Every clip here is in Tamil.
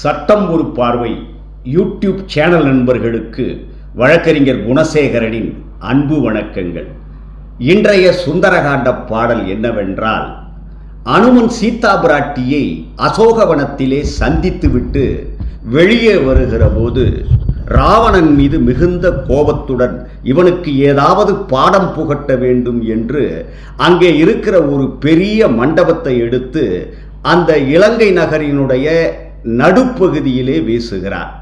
சட்டம் ஒரு பார்வை. யூடியூப் சேனல் நண்பர்களுக்கு வழக்கறிஞர் குணசேகரனின் அன்பு வணக்கங்கள். இன்றைய சுந்தரகாண்ட பாடல் என்னவென்றால் அனுமன் சீதா பிராட்டியை அசோகவனத்திலே சந்தித்துவிட்டு வெளியே வருகிற போது ராவணன் மீது மிகுந்த கோபத்துடன் இவனுக்கு ஏதாவது பாடம் புகட்ட வேண்டும் என்று அங்கே இருக்கிற ஒரு பெரிய மண்டபத்தை எடுத்து அந்த இலங்கை நகரினுடைய நடுப்பகுதியிலே வீசுகிறார்.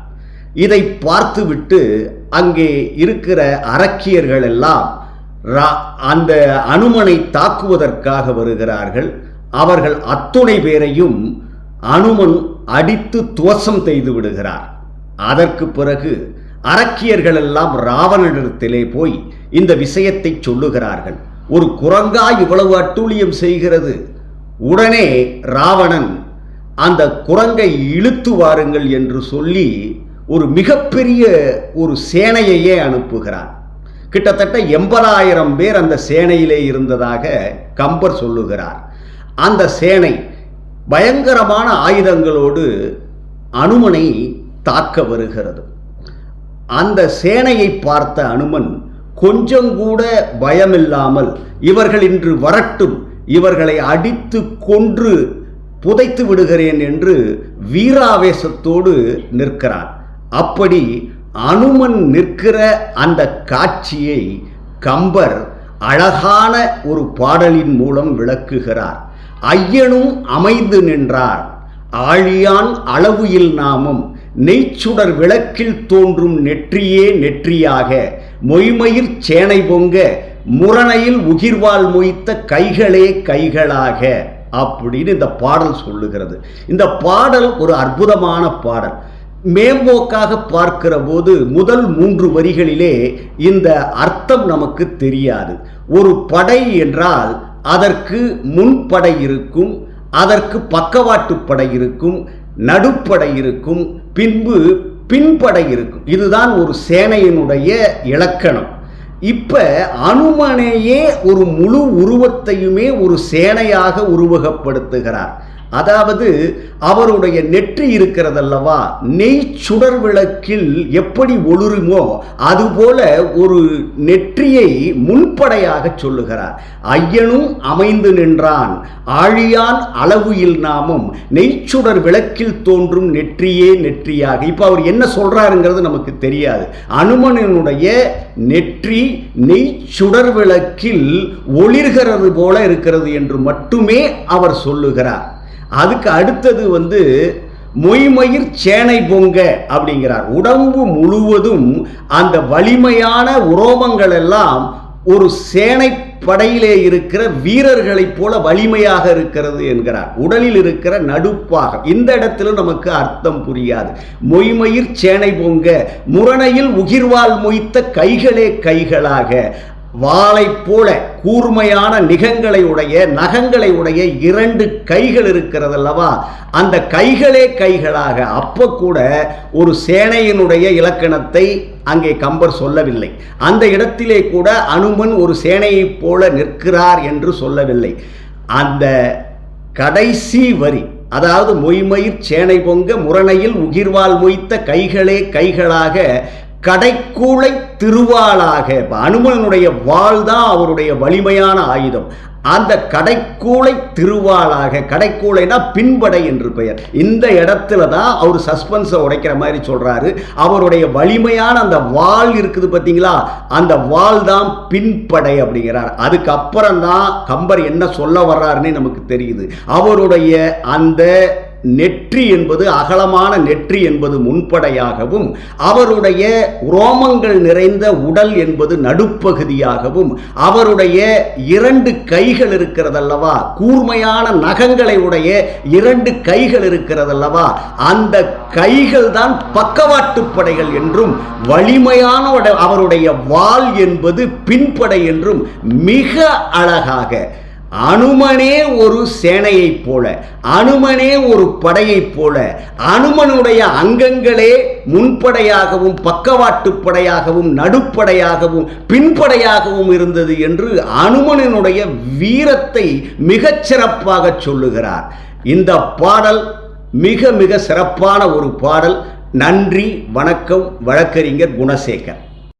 இதை பார்த்துவிட்டு அங்கே இருக்கிற அரக்கியர்கள் எல்லாம் ரா- அந்த அனுமனை தாக்குவதற்காக வருகிறார்கள். அவர்கள் அத்துணை பேரையும் அனுமன் அடித்து துவசம் செய்து விடுகிறார். அதற்கு பிறகு அரக்கியர்கள் எல்லாம் ராவணனிடத்திலே போய் இந்த விஷயத்தை சொல்லுகிறார்கள். ஒரு குரங்கா இவ்வளவு அட்டூழியம் செய்கிறது? உடனே ராவணன் அந்த குரங்கை இழுத்து வாருங்கள் என்று சொல்லி ஒரு மிகப்பெரிய ஒரு சேனையையே அனுப்புகிறார் கிட்டத்தட்ட எண்பதாயிரம் பேர் அந்த சேனையிலே இருந்ததாக கம்பர் சொல்லுகிறார். அந்த சேனை பயங்கரமான ஆயுதங்களோடு அனுமனை தாக்க வருகிறது. அந்த சேனையை பார்த்த அனுமன் கொஞ்சம் கூட பயமில்லாமல் இவர்கள் இன்று வரட்டும் இவர்களை அடித்து கொன்று புதைத்து விடுகிறேன் என்று வீராவேசத்தோடு நிற்கிறான் அப்படி அனுமன் நிற்கிற அந்த காட்சியை கம்பர் அழகான ஒரு பாடலின் மூலம் விளக்குகிறார். ஐயனும் அமைந்து நின்றார். ஆழியான் அளவு இல் நாமம் நெய்ச்சுடர் விளக்கில் தோன்றும் நெற்றியே நெற்றியாக மொய்மயிர் சேனை பொங்க முரணையில் உகிர்வால் மொய்த்த கைகளே கைகளாக. அப்படின்னு இந்த பாடல் சொல்லுகிறது. இந்த பாடல் ஒரு அற்புதமான பாடல். மேம்போக்காக பார்க்கிற போது முதல் மூன்று வரிகளிலே இந்த அர்த்தம் நமக்கு தெரியாது. ஒரு படை என்றால் அதற்கு முன்படை இருக்கும் அதற்கு பக்கவாட்டு படை இருக்கும் நடுப்படை இருக்கும் பின்பு பின்படை இருக்கும். இதுதான் ஒரு சேனையினுடைய இலக்கணம். இப்போ அனுமனையே ஒரு முழு உருவத்தையுமே ஒரு சேனையாக உருவகப்படுத்துகிறார். அதாவது அவருடைய நெற்றி இருக்கிறதல்லவா நெய் சுடர் விளக்கில் எப்படி ஒளிருமோ அதுபோல ஒரு நெற்றியை முன்படையாக சொல்லுகிறார். ஐயனும் அமைந்து நின்றான். ஆழியான் அளவு நாமும் நெய்ச்சுடர் விளக்கில் தோன்றும் நெற்றியே நெற்றியாக. இப்போ அவர் என்ன சொல்றாருங்கிறது நமக்கு தெரியாது. அனுமனனுடைய நெற்றி நெய்ச்சுடர் விளக்கில் ஒளிர்கிறது போல இருக்கிறது என்று மட்டுமே அவர் சொல்லுகிறார். அதுக்கு அடுத்தது வந்து மொய்மயிர் சேனை பொங்க அப்படிங்கிறார். உடம்பு முழுவதும் அந்த வலிமையான உரோமங்கள் எல்லாம் ஒரு சேனை படையிலே இருக்கிற வீரர்களைப் போல வலிமையாக இருக்கிறது என்கிறார். உடலில் இருக்கிற நடுப்பாக இந்த இடத்துல நமக்கு அர்த்தம் புரியாது. மொய்மயிர் சேனை பொங்க. முரணையில் உகிர்வால் மொய்த்த கைகளே கைகளாக. வாளைப் போல கூர்மையான நிகங்களை உடைய நகங்களை உடைய இரண்டு கைகள் இருக்கிறதல்லவா? அந்த கைகளே கைகளாக அப்ப கூட ஒரு சேனையினுடைய இலக்கணத்தை அங்கே கம்பர் சொல்லவில்லை. அந்த இடத்திலே கூட அனுமன் ஒரு சேனையைப் போல நிற்கிறார் என்று சொல்லவில்லை. அந்த கடைசி வரி அதாவது மொய்மயிர் சேனை பொங்க முரணையில் உகிர்வால் மொய்த்த கைகளே கைகளாக கடைக்கூளை திருவாளாக. இப்போ அனுமனுடைய வாள் தான் அவருடைய வலிமையான ஆயுதம். அந்த கடைக்கூளை திருவாளாக கடைக்கூளைனா பின்படை என்று பெயர். இந்த இடத்துல தான் அவர் சஸ்பென்ஸை உடைக்கிற மாதிரி சொல்கிறாரு அவருடைய வலிமையான அந்த வாள் இருக்குது பார்த்தீங்களா அந்த வாள் தான் பின்படை அப்படிங்கிறார். அதுக்கப்புறம் தான் கம்பர் என்ன சொல்ல வர்றாருன்னு நமக்கு தெரியுது. அவருடைய அந்த நெற்றி என்பது அகலமான நெற்றி என்பது முன்படையாகவும் அவருடைய ரோமங்கள் நிறைந்த உடல் என்பது நடுப்பகுதியாகவும் அவருடைய இரண்டு கைகள் இருக்கிறதல்லவா கூர்மையான நகங்களை உடைய இரண்டு கைகள் இருக்கிறதல்லவா அந்த கைகள் தான் பக்கவாட்டு படைகள் என்றும் வலிமையான அவருடைய வாள் என்பது பின்படை என்றும் மிக அழகாக அனுமனே ஒரு சேனையைப் போல அனுமனே ஒரு படையைப் போல அனுமனுடைய அங்கங்களே முன்படையாகவும் பக்கவாட்டு படையாகவும் நடுப்படையாகவும் பின்படையாகவும் இருந்தது என்று அனுமனினுடைய வீரத்தை மிகச் சிறப்பாக சொல்லுகிறார். இந்த பாடல் மிக மிக சிறப்பான ஒரு பாடல். நன்றி வணக்கம் வழக்கறிஞர் குணசேகர்.